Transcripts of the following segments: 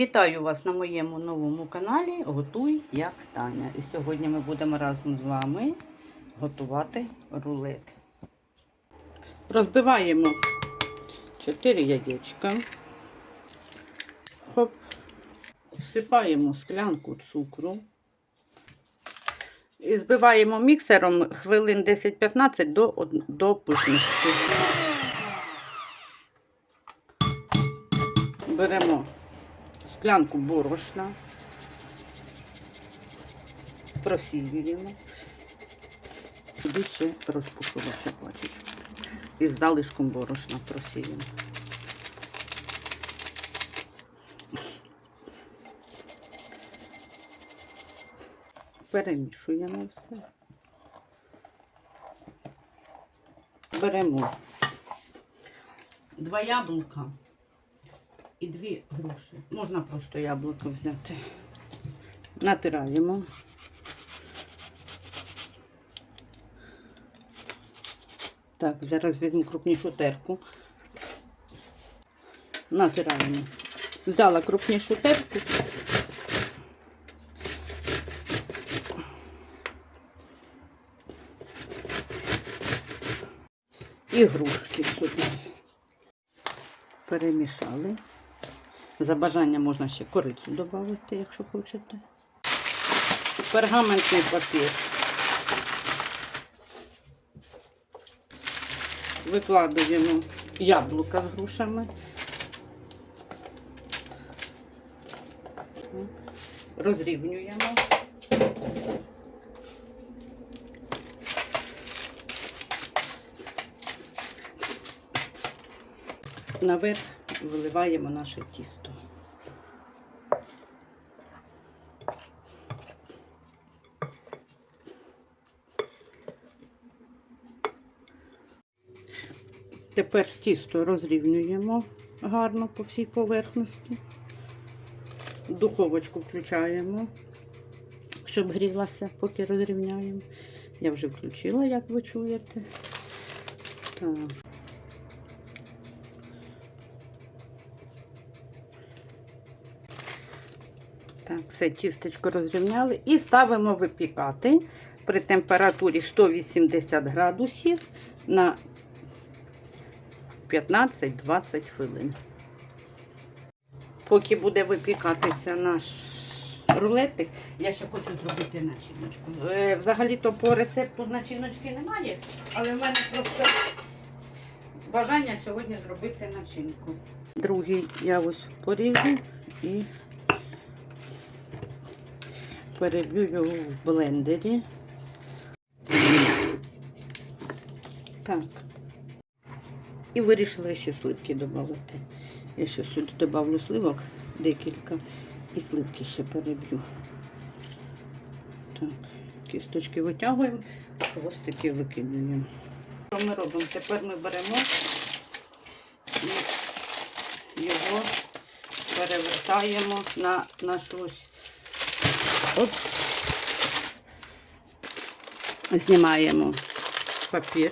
Вітаю вас на моєму новому каналі Готуй як Таня. І сьогодні ми будемо разом з вами готувати рулет. Розбиваємо 4 яєчка. Хоп. Всипаємо склянку цукру. І збиваємо міксером хвилин 10-15 до, до пишності. Беремо склянку борошна, просіюємо. Туди ще розпушувався пачечку. Із залишком борошна просіюємо. Перемішуємо все. Беремо два яблука і дві груші. Можна просто яблуко взяти. Натираємо. Так, зараз візьму крупнішу терку. Натираємо. Взяла крупнішу терку. І грушки сюди. Перемішали. За бажанням можна ще корицю додати, якщо хочете. Пергаментний папір. Викладуємо яблука з грушами. Розрівнюємо. Наверх виливаємо наше тісто. Тепер тісто розрівнюємо гарно по всій поверхності. Духовочку включаємо, щоб грілася, поки розрівняємо. Я вже включила, як ви чуєте. Так. Так, все тістечко розрівняли і ставимо випікати при температурі 180 градусів на 15-20 хвилин. Поки буде випікатися наш рулетик, я ще хочу зробити начиночку. Е, Взагалі-то по рецепту начиночки немає, але в мене просто бажання сьогодні зробити начинку. Другий я ось поріжу і переб'ю його в блендері. Так. І вирішила ще сливки додати. Я ще сюди додавлю сливок декілька і сливки ще переб'ю. Так, кісточки витягуємо, хвостики викидуємо. Що ми робимо? Тепер ми беремо і його перевертаємо на нашу ось. От. Знімаємо папір.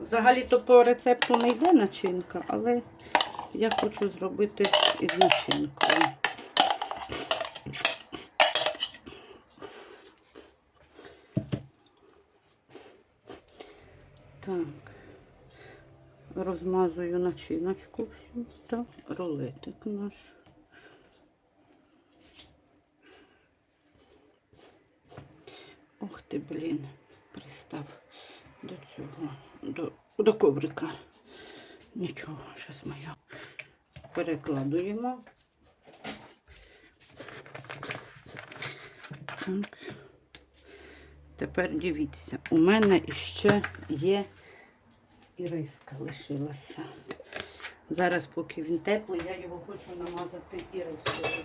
Взагалі-то по рецепту не йде начинка, але я хочу зробити із начинкою. Так, розмазую начиночку всю та рулетик наш. Ох ти, блін, пристав до цього, до, до коврика. Нічого, зараз його перекладуємо. Так. Тепер дивіться, у мене іще є іриска лишилася. Зараз, поки він теплий, я його хочу намазати ірискою.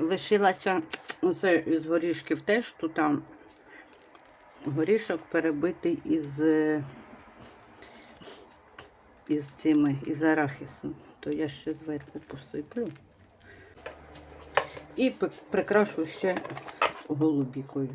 Лишилася оце із горішків теж тут там горішок перебитий із, е, із цими, із арахісом. То я ще зверху посиплю. І прикрашу ще голубікою.